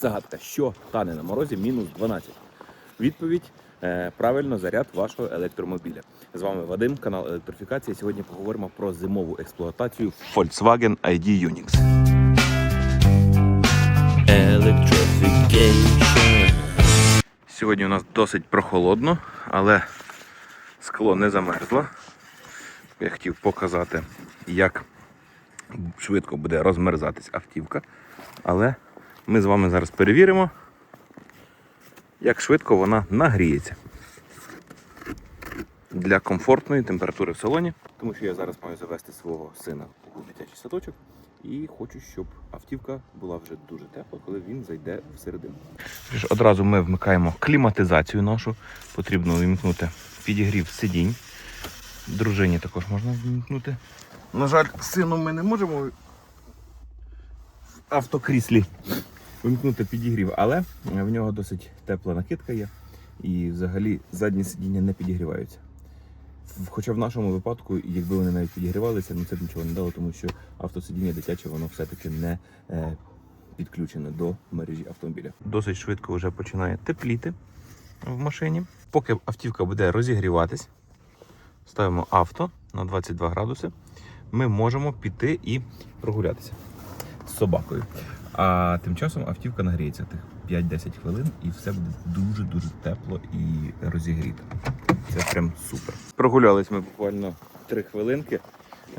Загадка, що тане на морозі мінус 12? Відповідь е, правильно заряд вашого електромобіля. З вами Вадим, канал Електрифікація. Сьогодні поговоримо про зимову експлуатацію Volkswagen ID Unix. Сьогодні у нас досить прохолодно, але скло не замерзло. Я хотів показати, як швидко буде розмерзатись автівка. Але ми з вами зараз перевіримо, як швидко вона нагріється. Для комфортної температури в салоні, тому що я зараз маю завести свого сина у дитячий садочок і хочу, щоб автівка була вже дуже тепла, коли він зайде всередину. Одразу ми вмикаємо кліматизацію нашу. Потрібно вимкнути підігрів сидінь. Дружині також можна вимкнути. На жаль, сину ми не можемо в автокріслі вимкнути підігрів, але в нього досить тепла накидка є. І взагалі задні сидіння не підігріваються. Хоча в нашому випадку, якби вони навіть підігрівалися, ну це б нічого не дало, тому що автосидіння дитяче, воно все-таки не е, підключене до мережі автомобіля. Досить швидко вже починає тепліти в машині. Поки автівка буде розігріватись, ставимо авто на 22 градуси. Ми можемо піти і прогулятися собакою. А тим часом автівка нагріється тих 5-10 хвилин і все буде дуже-дуже тепло і розігріто. Це прям супер. Прогулялись ми буквально 3 хвилинки.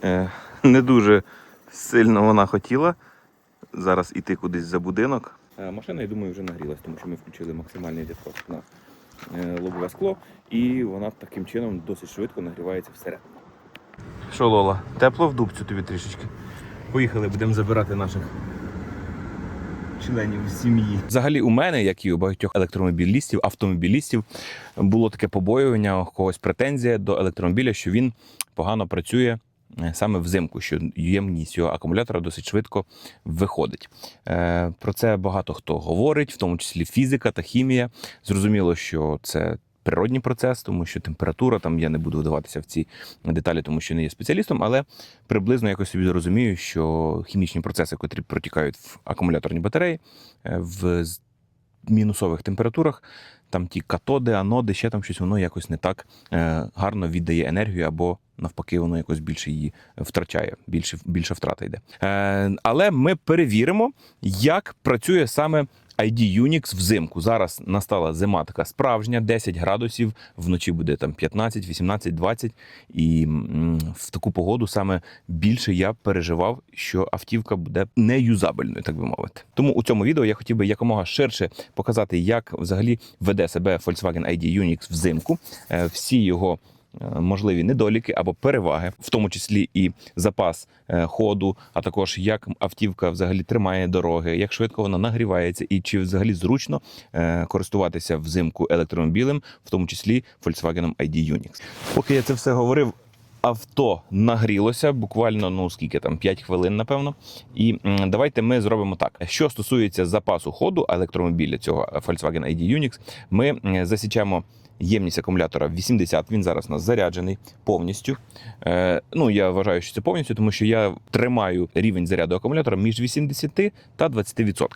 Е, не дуже сильно вона хотіла зараз іти кудись за будинок. Е, машина, я думаю, вже нагрілась, тому що ми включили максимальний дефрост на е, лобове скло, і вона таким чином досить швидко нагрівається всередину. Що, Лола, тепло в дубцю тобі трішечки. Поїхали, будемо забирати наших членів сім'ї. Взагалі, у мене, як і у багатьох електромобілістів, автомобілістів, було таке побоювання, когось претензія до електромобіля, що він погано працює. е, Саме взимку, що ємність його акумулятора досить швидко виходить. Е, Про це багато хто говорить, в тому числі фізика та хімія. Зрозуміло, що це природній процес, тому що температура, там я не буду вдаватися в ці деталі, тому що не є спеціалістом, але приблизно якось собі розумію, що хімічні процеси, котрі протікають в акумуляторні батареї, е, в мінусових температурах, там ті катоди, аноди, ще там щось, воно якось не так е, гарно віддає енергію, або навпаки, воно якось більше її втрачає, більше, більше втрата йде. Е, але ми перевіримо, як працює саме ID Unix взимку. Зараз настала зима така справжня, 10 градусів, вночі буде там 15, 18, 20. І в таку погоду саме більше я переживав, що автівка буде неюзабельною, так би мовити. Тому у цьому відео я хотів би якомога ширше показати, як взагалі веде себе Volkswagen ID Unix взимку, е, всі його. Е, Можливі недоліки або переваги, в тому числі і запас е, ходу, а також як автівка взагалі тримає дороги, як швидко вона нагрівається, і чи взагалі зручно е, користуватися взимку електромобілем, в тому числі Volkswagen ID Unix. Поки я це все говорив, авто нагрілося буквально ну скільки там 5 хвилин, напевно. І давайте ми зробимо так. Що стосується запасу ходу електромобіля цього Volkswagen ID Unix, ми м, засічемо. Ємність акумулятора 80, він зараз у нас заряджений повністю. Е, ну, я вважаю, що це повністю, тому що я тримаю рівень заряду акумулятора між 80 та 20%.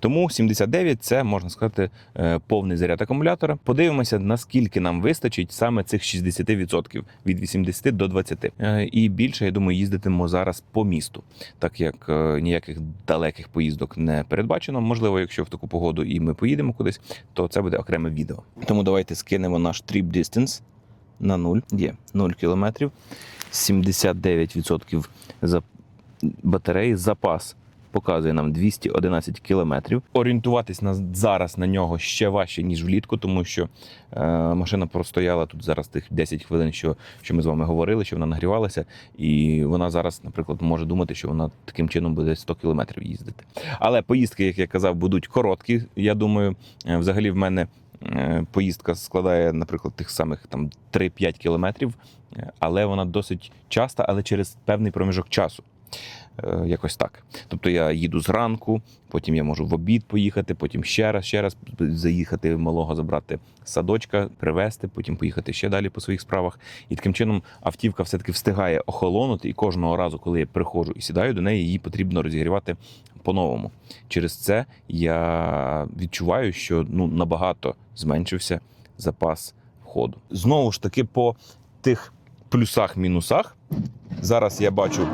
Тому 79 це можна сказати е, повний заряд акумулятора. Подивимося, наскільки нам вистачить саме цих 60% від 80 до 20. Е, І більше, я думаю, їздитимемо зараз по місту, так як е, ніяких далеких поїздок не передбачено. Можливо, якщо в таку погоду і ми поїдемо кудись, то це буде окреме відео. Тому давайте скинемо наш trip distance на 0. Є 0 кілометрів, 79% за батареї, запас показує нам 211 кілометрів. Орієнтуватись на зараз на нього ще важче, ніж влітку, тому що е, машина простояла тут зараз тих 10 хвилин, що, що ми з вами говорили, що вона нагрівалася, і вона зараз, наприклад, може думати, що вона таким чином буде 100 кілометрів їздити. Але поїздки, як я казав, будуть короткі. Я думаю, Е, взагалі в мене. Е, Поїздка складає, наприклад, тих самих там 3-5 кілометрів, е, але вона досить часта, але через певний проміжок часу. Е, Якось так. Тобто я їду зранку, потім я можу в обід поїхати, потім ще раз, ще раз заїхати малого забрати садочка, привезти, потім поїхати ще далі по своїх справах. І таким чином автівка все-таки встигає охолонути. І кожного разу, коли я приходжу і сідаю до неї, її потрібно розігрівати по-новому. Через це я відчуваю, що ну набагато зменшився запас ходу. Знову ж таки, по тих плюсах-мінусах. Зараз я бачу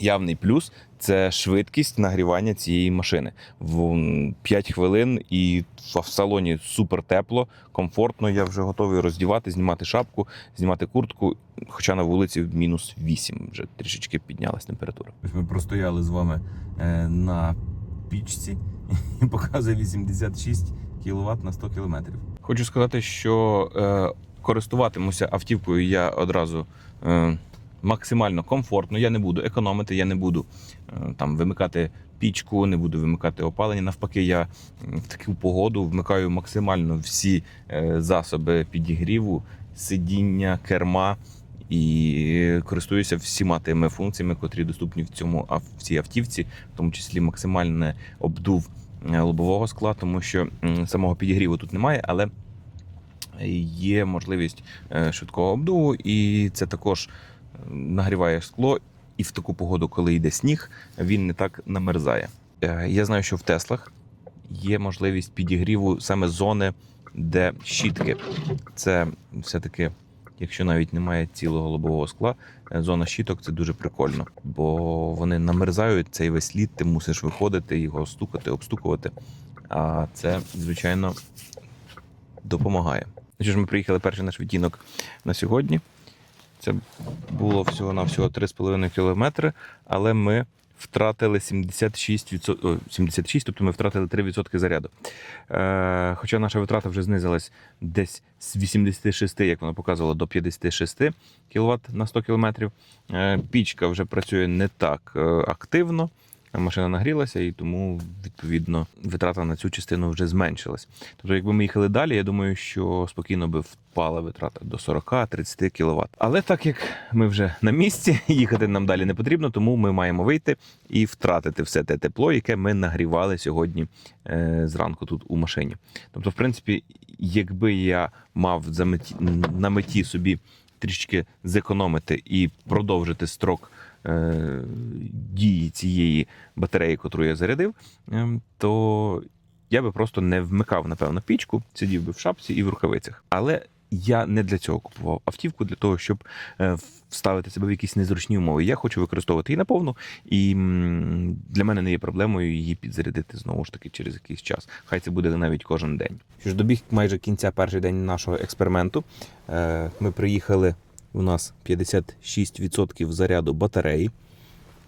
явний плюс це швидкість нагрівання цієї машини. В 5 хвилин і в салоні супер тепло, комфортно. Я вже готовий роздівати, знімати шапку, знімати куртку. Хоча на вулиці мінус 8 вже трішечки піднялась температура. Ми простояли з вами е, на пічці і показує 86 кВт на 100 км. Хочу сказати, що е, користуватимуся автівкою я одразу. Максимально комфортно. Я не буду економити, я не буду е, там вимикати пічку, не буду вимикати опалення. Навпаки, я в таку погоду вмикаю максимально всі е, засоби підігріву, сидіння, керма. І користуюся всіма тими функціями, котрі доступні в цьому в цій автівці, в тому числі максимальний обдув е, лобового скла, тому що самого підігріву тут немає, але є можливість швидкого обдуву, і це також нагріває скло. І в таку погоду, коли йде сніг, він не так намерзає. Е, Я знаю, що в Теслах є можливість підігріву саме зони, де щітки. Це все-таки, якщо навіть немає цілого лобового скла, е, зона щіток це дуже прикольно, бо вони намерзають цей весь лід, ти мусиш виходити, його стукати, обстукувати. А це, звичайно, допомагає. Що ж, ми приїхали перший наш відтінок на сьогодні. Це було всього на всього 3,5 кілометри, але ми втратили 76%, о, 76, тобто ми втратили 3% заряду. Е, хоча наша витрата вже знизилась десь з 86, як воно показувало, до 56 кВт на 100 км. Е, пічка вже працює не так е, активно. Машина нагрілася, і тому відповідно витрата на цю частину вже зменшилась. Тобто, якби ми їхали далі, я думаю, що спокійно би впала витрата до 40-30 кВт. Але так як ми вже на місці, їхати нам далі не потрібно, тому ми маємо вийти і втратити все те тепло, яке ми нагрівали сьогодні е, зранку тут у машині. Тобто, в принципі, якби я мав за на меті собі трішки зекономити і продовжити строк дії цієї батареї, яку я зарядив, ем, то я би просто не вмикав, напевно, пічку, сидів би в шапці і в рукавицях. Але я не для цього купував автівку, для того, щоб е, вставити себе в якісь незручні умови. Я хочу використовувати її наповну, і для мене не є проблемою її підзарядити знову ж таки через якийсь час. Хай це буде навіть кожен день. Що ж добіг майже кінця перший день нашого експерименту. Е, Ми приїхали. У нас 56% заряду батареї.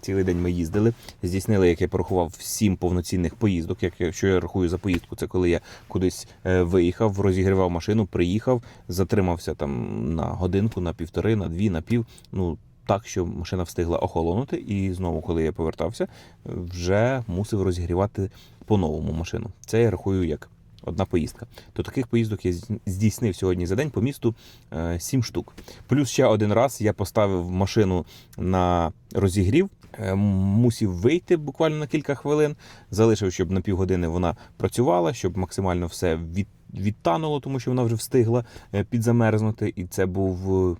Цілий день ми їздили, здійснили, як я порахував, сім повноцінних поїздок. Як я- що я рахую за поїздку, це коли я кудись е, виїхав, розігрівав машину, приїхав, затримався там на годинку, на півтори, на дві, на пів. Ну так, що машина встигла охолонути, і знову, коли я повертався, вже мусив розігрівати по-новому машину. Це я рахую як одна поїздка. То таких поїздок я здійснив сьогодні за день по місту е, 7 штук. Плюс ще один раз я поставив машину на розігрів, е, мусів вийти буквально на кілька хвилин, залишив, щоб на півгодини вона працювала, щоб максимально все від, відтануло, тому що вона вже встигла е, підзамерзнути. І це був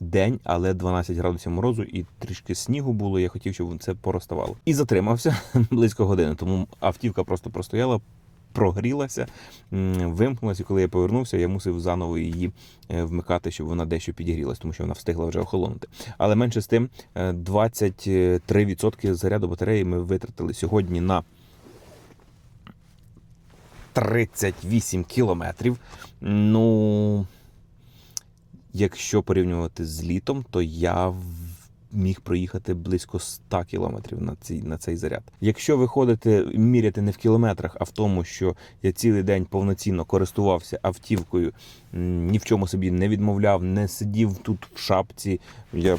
день, але 12 градусів морозу і трішки снігу було. Я хотів, щоб це пороставало. І затримався близько години. Тому автівка просто простояла. Прогрілася, вимкнулася, і коли я повернувся, я мусив заново її е, вмикати, щоб вона дещо підігрілась, тому що вона встигла вже охолонути. Але менше з тим, е, 23% заряду батареї ми витратили сьогодні на 38 кілометрів. Ну, якщо порівнювати з літом, то я міг проїхати близько 100 кілометрів на цей, на цей заряд. Якщо виходити міряти не в кілометрах, а в тому, що я цілий день повноцінно користувався автівкою, ні в чому собі не відмовляв, не сидів тут в шапці. Я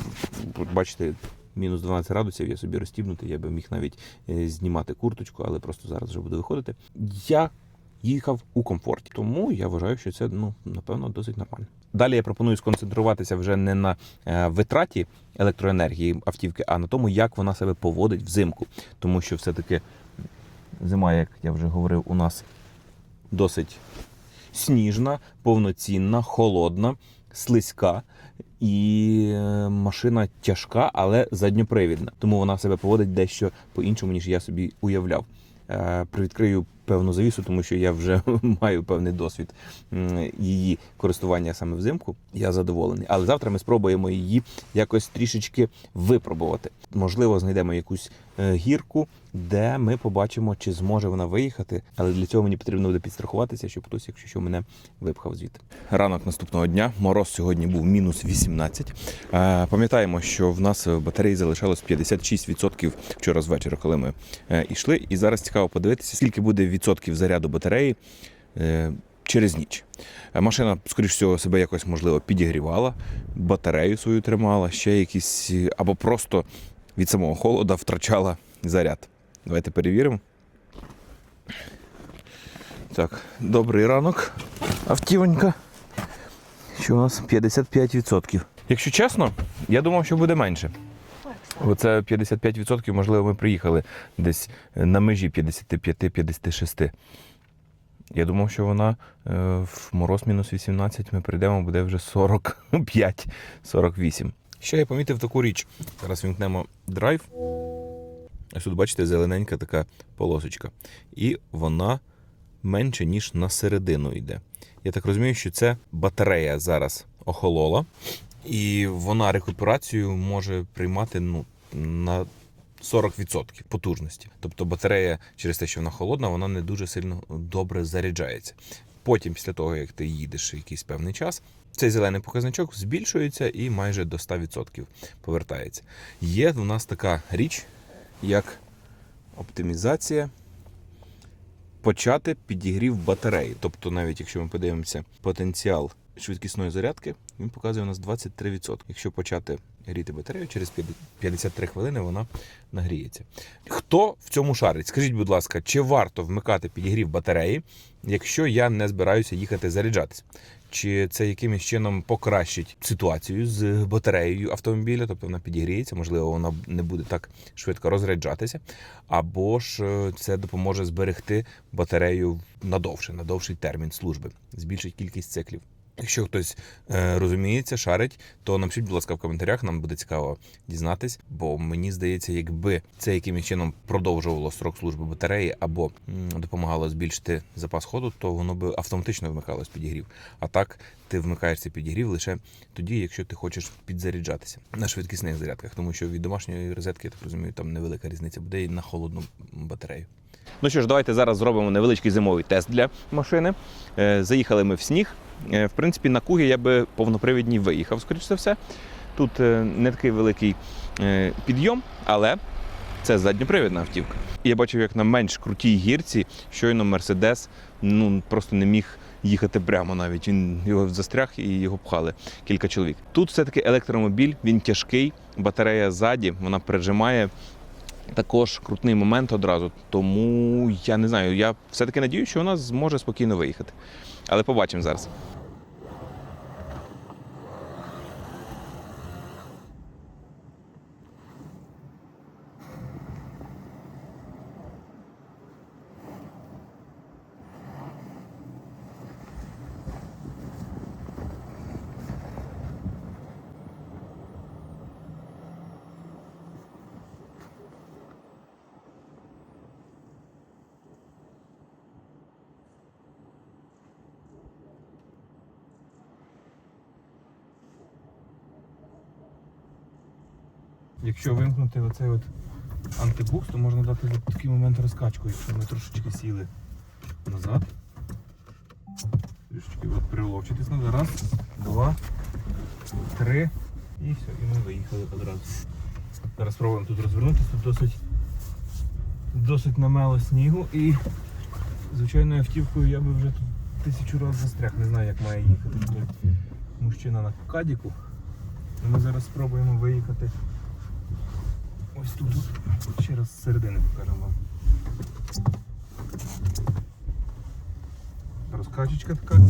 бачите. Мінус 12 градусів, я собі розстібнутий, я би міг навіть е, знімати курточку, але просто зараз вже буду виходити. Я їхав у комфорті. Тому я вважаю, що це ну напевно досить нормально. Далі я пропоную сконцентруватися вже не на е, витраті електроенергії автівки, а на тому, як вона себе поводить взимку. Тому що все-таки зима, як я вже говорив, у нас досить сніжна, повноцінна, холодна, слизька. І е, машина тяжка, але задньопривідна. Тому вона себе поводить дещо по-іншому, ніж я собі уявляв. Е, Привідкрию певну завісу, тому що я вже маю певний досвід її користування саме взимку. Я задоволений. Але завтра ми спробуємо її якось трішечки випробувати. Можливо, знайдемо якусь е, гірку, де ми побачимо, чи зможе вона виїхати. Але для цього мені потрібно буде підстрахуватися, щоб хтось, якщо що, мене випхав звідти. Ранок наступного дня. Мороз сьогодні був мінус 18. Е, Пам'ятаємо, що в нас батареї залишалось 56% вчора з вечора, коли ми е, йшли. І зараз цікаво подивитися, скільки буде відсотків заряду батареї е, через ніч. Машина, скоріш всього, себе якось можливо підігрівала, батарею свою тримала, ще якісь або просто від самого холода втрачала заряд. Давайте перевіримо. Так, добрий ранок, автівонька. Що у нас 55%. Якщо чесно, я думав, що буде менше. Оце 55%, можливо, ми приїхали десь на межі 55-56. Я думав, що вона е, в мороз мінус 18 ми прийдемо, буде вже 45-48. Ще я помітив таку річ. Зараз вімкнемо драйв. Ось тут, бачите, зелененька така полосочка. І вона менше, ніж на середину йде. Я так розумію, що це батарея зараз охолола, і вона рекуперацію може приймати ну, на 40% потужності. Тобто батарея через те, що вона холодна, вона не дуже сильно добре заряджається. Потім, після того, як ти їдеш якийсь певний час, цей зелений показничок збільшується і майже до 100% повертається. Є в нас така річ, як оптимізація почати підігрів батареї. Тобто, навіть якщо ми подивимося потенціал швидкісної зарядки, він показує у нас 23%. Якщо почати гріти батарею, через 53 хвилини вона нагріється. Хто в цьому шарить? Скажіть, будь ласка, чи варто вмикати підігрів батареї, якщо я не збираюся їхати заряджатися? Чи це якимось чином покращить ситуацію з батареєю автомобіля, тобто вона підігріється, можливо, вона не буде так швидко розряджатися, або ж е, це допоможе зберегти батарею надовше, на довший термін служби, збільшить кількість циклів. Якщо хтось е, розуміється, шарить, то напишіть, будь ласка, в коментарях. Нам буде цікаво дізнатись, бо мені здається, якби це якимось чином продовжувало срок служби батареї або м, допомагало збільшити запас ходу, то воно би автоматично вмикалось підігрів. А так ти вмикаєш цей підігрів лише тоді, якщо ти хочеш підзаряджатися на швидкісних зарядках, тому що від домашньої розетки, я так розумію, там невелика різниця буде і на холодну батарею. Ну що ж, давайте зараз зробимо невеличкий зимовий тест для машини. Е, Заїхали ми в сніг. Е, В принципі, на кугі я би повнопривідній виїхав, скоріш за все. Тут е, не такий великий підйом, але це задньопривідна автівка. І Я бачив, як на менш крутій гірці щойно Мерседес ну просто не міг їхати прямо навіть. Він його застряг і його пхали кілька чоловік. Тут все-таки електромобіль, він тяжкий, батарея ззаді, вона прижимає. Також крутний момент одразу, тому я не знаю. Я все-таки надію, що вона зможе спокійно виїхати. Але побачимо зараз. Якщо вимкнути оцей от антибукс, то можна дати такий момент розкачку, якщо ми трошечки сіли назад. Трішечки от приловчитись назад. Раз, два, три. І все, і ми виїхали одразу. Зараз спробуємо тут розвернутися, тут досить, досить намело снігу і звичайною автівкою я би вже тут тисячу разів застряг. Не знаю як має їхати мужчина на кадіку. Ми зараз спробуємо виїхати Ось тут. Ще раз з середини покажемо вам. розкачечка така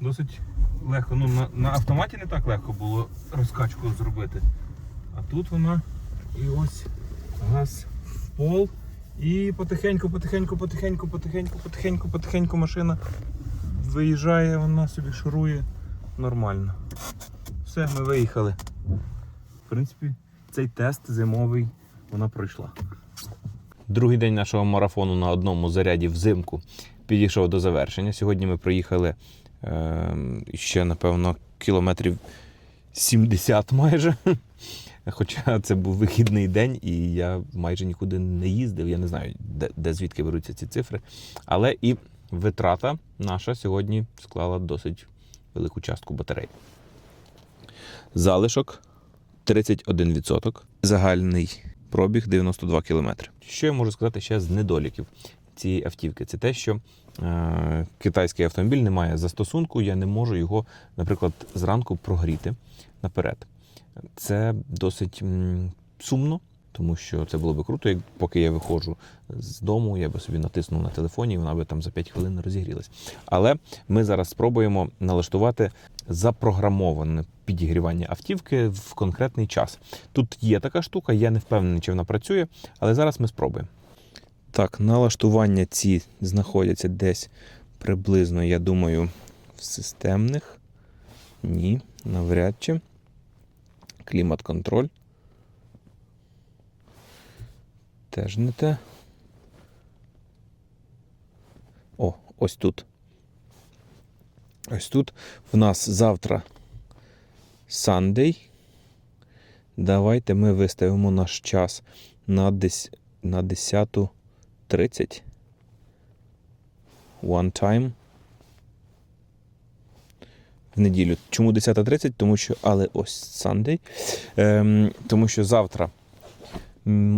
досить легко. Ну, на, на автоматі не так легко було розкачку зробити. А тут вона і ось газ в пол. І потихеньку, потихеньку, потихеньку, потихеньку, потихеньку, потихеньку машина виїжджає, вона собі шурує нормально. Все, ми виїхали. В принципі, цей тест зимовий вона пройшла. Другий день нашого марафону на одному заряді взимку підійшов до завершення. Сьогодні ми проїхали е, ще, напевно, кілометрів 70 майже. Хоча це був вихідний день, і я майже нікуди не їздив. Я не знаю, де, де звідки беруться ці цифри. Але і витрата наша сьогодні склала досить велику частку батарей. Залишок 31%. Загальний пробіг 92 км. Що я можу сказати ще з недоліків цієї автівки? Це те, що е, китайський автомобіль не має застосунку, я не можу його, наприклад, зранку прогріти наперед. Це досить м, сумно, тому що це було би круто, як поки я виходжу з дому, я би собі натиснув на телефоні, і вона би там за 5 хвилин розігрілась. Але ми зараз спробуємо налаштувати запрограмоване підігрівання автівки в конкретний час. Тут є така штука, я не впевнений, чи вона працює, але зараз ми спробуємо. Так, налаштування ці знаходяться десь приблизно, я думаю, в системних. Ні, навряд чи. Клімат-контроль. Теж не те. О, ось тут. Ось тут в нас завтра Sunday. Давайте ми виставимо наш час на, десь, на 10.30. One time. В неділю. Чому 10.30? Тому що, але ось Sunday. Ем, тому що завтра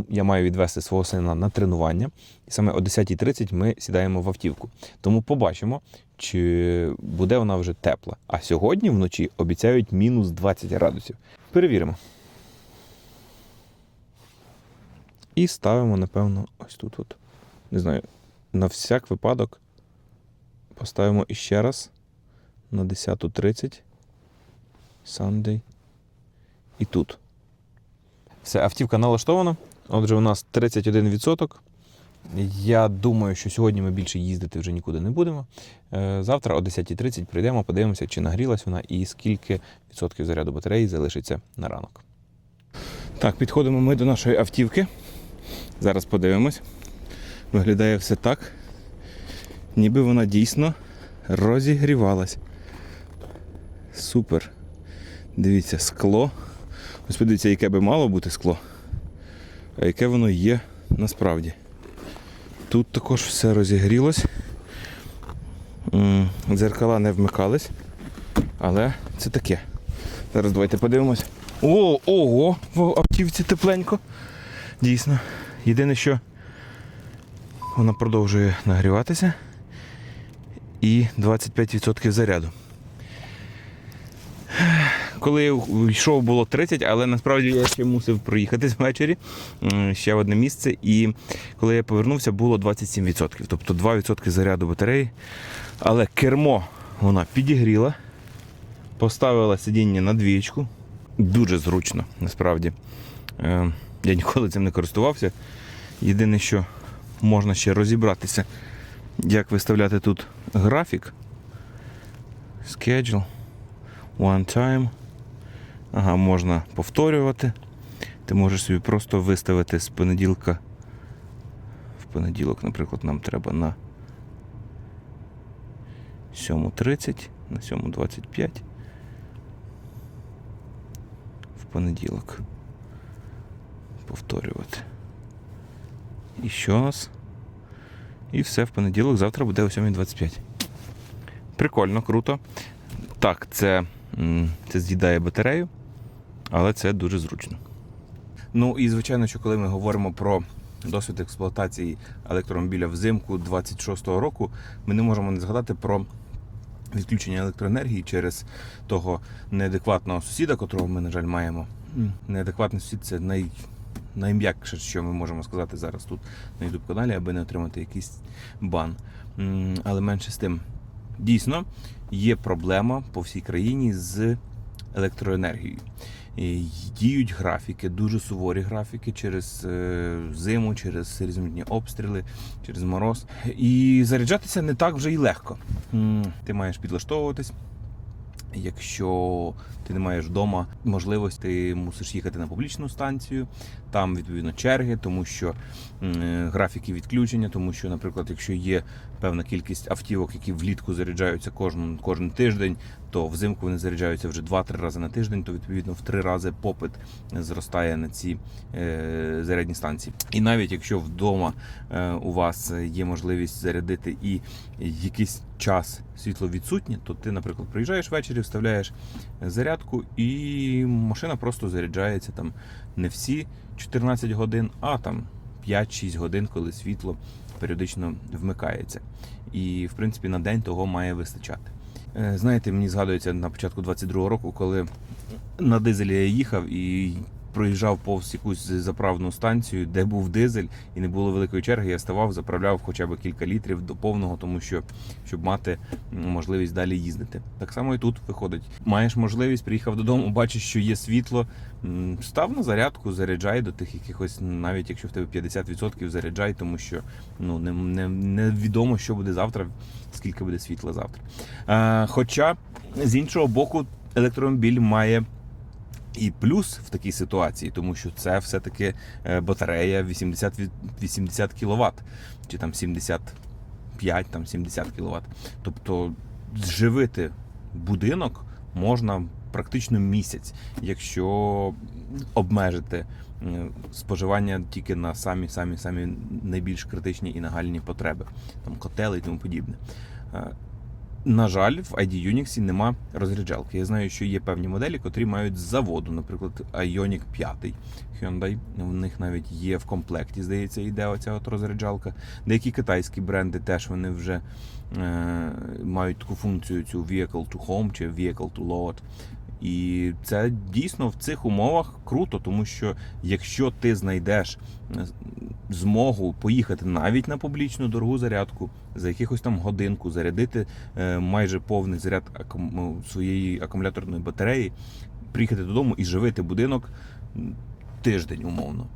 я маю відвести свого сина на тренування. І саме о 10.30 ми сідаємо в автівку. Тому побачимо, чи буде вона вже тепла. А сьогодні вночі обіцяють мінус 20 градусів. Перевіримо. І ставимо, напевно, ось тут. От. Не знаю, на всяк випадок поставимо іще раз на 10.30. Sunday. І тут. Все, автівка налаштована. Отже, у нас 31%. Я думаю, що сьогодні ми більше їздити вже нікуди не будемо. Е, Завтра о 10.30 прийдемо, подивимося, чи нагрілась вона і скільки відсотків заряду батареї залишиться на ранок. Так, підходимо ми до нашої автівки. Зараз подивимось. Виглядає все так, ніби вона дійсно розігрівалась. Супер. Дивіться, скло. Ось подивіться, яке би мало бути скло, а яке воно є насправді. Тут також все розігрілось. Дзеркала не вмикались, але це таке. Зараз давайте подивимось. О, ого! В автівці тепленько. Дійсно. Єдине, що вона продовжує нагріватися. І 25% заряду. Коли йшов, було 30, але насправді я ще мусив проїхати ввечері ще в одне місце. І коли я повернувся, було 27%. Тобто 2% заряду батареї. Але кермо вона підігріла, поставила сидіння на двічку. Дуже зручно, насправді. Е, Я ніколи цим не користувався. Єдине, що можна ще розібратися, як виставляти тут графік. Schedule. One time. Ага, можна повторювати. Ти можеш собі просто виставити з понеділка. В понеділок, наприклад, нам треба на 7.30, на 7.25. В понеділок. Повторювати. І що у нас? І все в понеділок, завтра буде о 7.25. Прикольно, круто. Так, це, це з'їдає батарею, але це дуже зручно. Ну і звичайно, що коли ми говоримо про досвід експлуатації електромобіля взимку 26-го року, ми не можемо не згадати про відключення електроенергії через того неадекватного сусіда, котрого ми, на жаль, маємо. Неадекватний сусід це най, найм'якше, що ми можемо сказати зараз тут на youtube каналі, аби не отримати якийсь бан. Але менше з тим, Дійсно, є проблема по всій країні з електроенергією. Діють графіки, дуже суворі графіки через е, зиму, через різноманітні обстріли, через мороз. І заряджатися не так вже й легко. Ти маєш підлаштовуватись. Якщо ти не маєш вдома можливості, ти мусиш їхати на публічну станцію, там відповідно черги, тому що е, графіки відключення, тому що, наприклад, якщо є певна кількість автівок, які влітку заряджаються кожен, кожен тиждень, то взимку вони заряджаються вже 2-3 рази на тиждень, то відповідно в 3 рази попит зростає на ці е, зарядні станції. І навіть якщо вдома е, у вас є можливість зарядити і якийсь час світло відсутнє, то ти, наприклад, приїжджаєш ввечері, вставляєш зарядку, і машина просто заряджається там не всі 14 годин, а там 5-6 годин, коли світло періодично вмикається. І, в принципі, на день того має вистачати. Е, Знаєте, мені згадується на початку 22-го року, коли на дизелі я їхав і проїжджав повз якусь заправну станцію, де був дизель, і не було великої черги. Я ставав, заправляв хоча б кілька літрів до повного, тому що щоб мати можливість далі їздити. Так само і тут виходить. Маєш можливість, приїхав додому, бачиш, що є світло. Став на зарядку, заряджай до тих якихось, навіть якщо в тебе 50% заряджай, тому що ну не, не, невідомо, що буде завтра, скільки буде світла завтра. Е, хоча з іншого боку, електромобіль має. І плюс в такій ситуації, тому що це все-таки е, батарея 80, від- 80 кВт, чи там 75, там 70 кВт. Тобто зживити будинок можна практично місяць, якщо обмежити е, споживання тільки на самі самі самі найбільш критичні і нагальні потреби, там котели і тому подібне. На жаль, в ID Unix нема розряджалки. Я знаю, що є певні моделі, котрі мають з заводу, наприклад, Ioniq 5 Hyundai. В них навіть є в комплекті, здається, йде оця от розряджалка. Деякі китайські бренди теж вони вже е, мають таку функцію цю Vehicle to Home чи Vehicle to Load. І це дійсно в цих умовах круто, тому що якщо ти знайдеш е, змогу поїхати навіть на публічну дорогу зарядку за якихось там годинку, зарядити е, майже повний заряд акум- своєї акумуляторної батареї, приїхати додому і живити будинок тиждень умовно.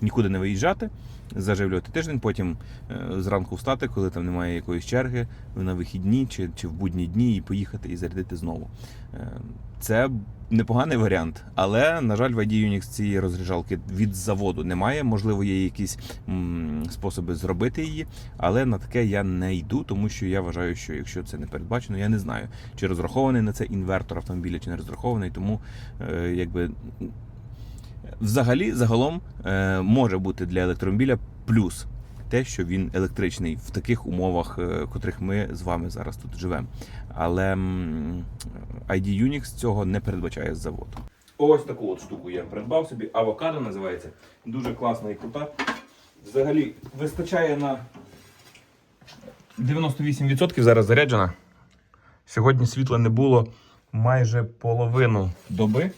Нікуди не виїжджати, заживлювати тиждень, потім е, зранку встати, коли там немає якоїсь черги, на вихідні чи, чи в будні дні, і поїхати і зарядити знову. Е, Це непоганий варіант, але, на жаль, в ID Unix цієї розряджалки від заводу немає. Можливо, є якісь способи зробити її, але на таке я не йду, тому що я вважаю, що якщо це не передбачено, я не знаю, чи розрахований на це інвертор автомобіля, чи не розрахований. Тому е, якби взагалі загалом е, може бути для електромобіля плюс. Те, що він електричний в таких умовах, е, в котрих ми з вами зараз тут живемо. Але ID Unix цього не передбачає з заводу. Ось таку от штуку я придбав собі. Авокадо називається. Дуже класна і крута. Взагалі вистачає на 98% зараз заряджена. Сьогодні світла не було майже половину доби.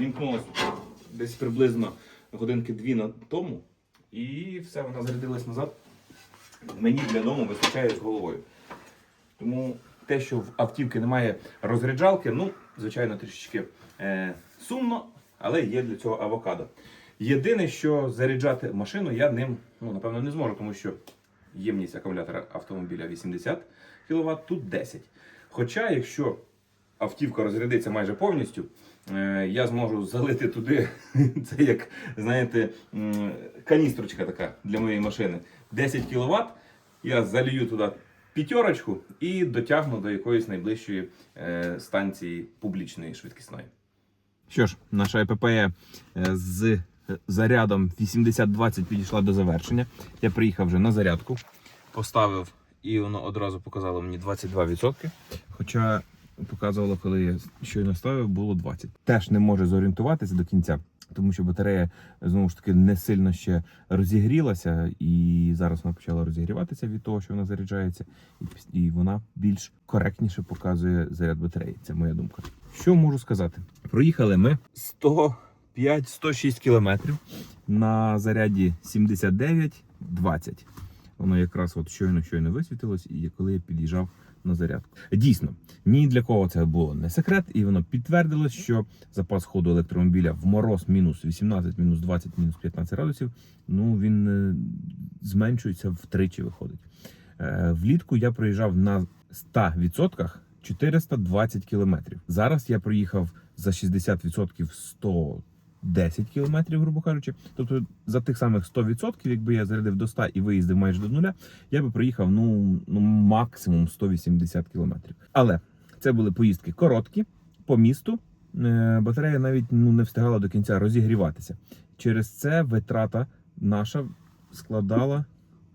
Вімкнулося десь приблизно годинки дві на тому. І все, вона зарядилась назад. Мені для дому вистачає з головою. Тому те, що в автівки немає розряджалки, ну, звичайно, трішечки е, сумно, але є для цього авокадо. Єдине, що заряджати машину я ним, ну, напевно, не зможу, тому що ємність акумулятора автомобіля 80 кВт, тут 10. Хоча, якщо автівка розрядиться майже повністю, е, я зможу залити туди, це як, знаєте, каністрочка така для моєї машини. 10 кВт, я залію туди п'ятерочку і дотягну до якоїсь найближчої е, станції публічної швидкісної. Що ж, наша ЕППЕ з зарядом 80-20 підійшла до завершення. Я приїхав вже на зарядку, поставив і воно одразу показало мені 22%. Хоча показувало, коли я щойно ставив, було 20. Теж не може зорієнтуватися до кінця, тому що батарея знову ж таки не сильно ще розігрілася, і зараз вона почала розігріватися від того, що вона заряджається, і, вона більш коректніше показує заряд батареї. Це моя думка. Що можу сказати? Проїхали ми 105-106 кілометрів на заряді 79-20. Воно якраз от щойно щойно висвітилось, і коли я під'їжджав на зарядку. Дійсно, ні для кого це було не секрет, і воно підтвердилось, що запас ходу електромобіля в мороз мінус 18, мінус 20, мінус 15 градусів. Ну він е, зменшується втричі. Виходить. Е, Влітку я проїжджав на 100% 420 кілометрів. Зараз я проїхав за 60% 110 кілометрів, грубо кажучи. Тобто за тих самих 100%, якби я зарядив до 100 і виїздив майже до нуля, я би проїхав ну, ну максимум 180 кілометрів. Але це були поїздки короткі по місту. Е, Батарея навіть ну, не встигала до кінця розігріватися. Через це витрата наша складала.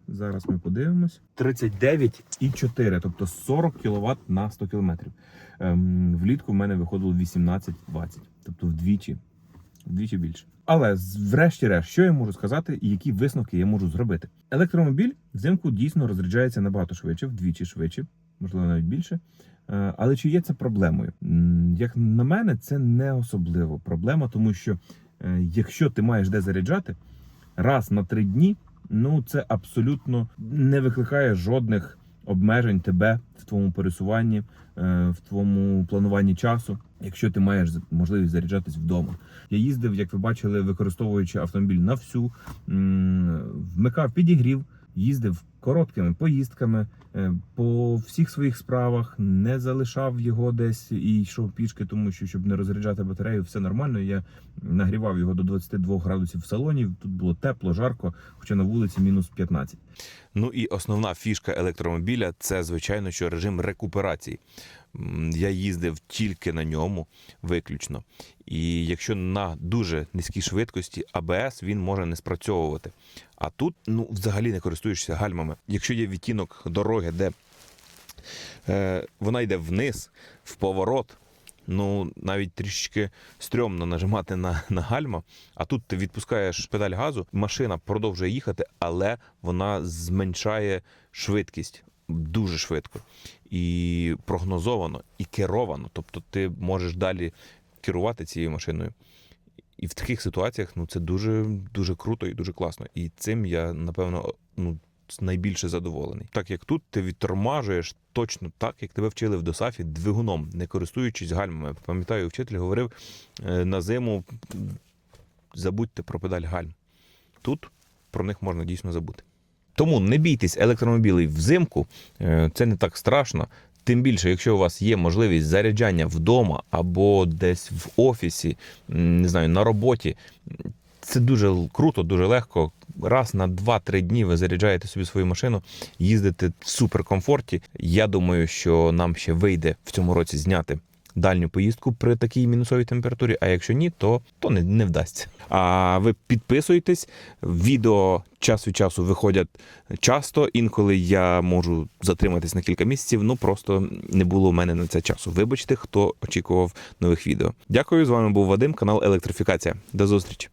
Зараз ми подивимось. 39,4, тобто 40 кВт на 100 км. Ем, влітку в мене виходило 18-20, тобто вдвічі, вдвічі більше. Але врешті-решт, що я можу сказати і які висновки я можу зробити? Електромобіль взимку дійсно розряджається набагато швидше, вдвічі швидше, можливо, навіть більше. Е, Але чи є це проблемою? Як на мене, це не особливо проблема, тому що е, якщо ти маєш де заряджати раз на три дні, ну це абсолютно не викликає жодних обмежень тебе в твоєму пересуванні, е, в твоєму плануванні часу, якщо ти маєш можливість заряджатись вдома. Я їздив, як ви бачили, використовуючи автомобіль на всю, вмикав підігрів, їздив короткими поїздками е, по всіх своїх справах, не залишав його десь і йшов пішки, тому що щоб не розряджати батарею, все нормально. Я нагрівав його до 22 градусів в салоні. Тут було тепло, жарко, хоча на вулиці мінус 15. Ну і основна фішка електромобіля це, звичайно, що режим рекуперації. Я їздив тільки на ньому, виключно. І якщо на дуже низькій швидкості АБС він може не спрацьовувати. А тут ну взагалі не користуєшся гальмами. Якщо є відтінок дороги, де е, вона йде вниз, в поворот. Ну, навіть трішечки стрьомно нажимати на, на гальма, а тут ти відпускаєш педаль газу, машина продовжує їхати, але вона зменшає швидкість дуже швидко і прогнозовано, і керовано. Тобто ти можеш далі керувати цією машиною. І в таких ситуаціях ну, це дуже, дуже круто і дуже класно. І цим я, напевно, ну, найбільше задоволений. Так як тут ти відтормажуєш точно так, як тебе вчили в досафі двигуном, не користуючись гальмами. Пам'ятаю, вчитель говорив е, на зиму забудьте про педаль гальм. Тут про них можна дійсно забути. Тому не бійтесь електромобілів взимку, е, це не так страшно. Тим більше, якщо у вас є можливість заряджання вдома або десь в офісі, не знаю, на роботі. Це дуже круто, дуже легко. Раз на 2-3 дні ви заряджаєте собі свою машину, їздите в суперкомфорті. Я думаю, що нам ще вийде в цьому році зняти дальню поїздку при такій мінусовій температурі. А якщо ні, то, то не, не вдасться. А ви підписуєтесь, Відео час від часу виходять часто. Інколи я можу затриматись на кілька місяців. Ну просто не було у мене на це часу. Вибачте, хто очікував нових відео. Дякую. З вами був Вадим, канал Електрифікація. До зустрічі.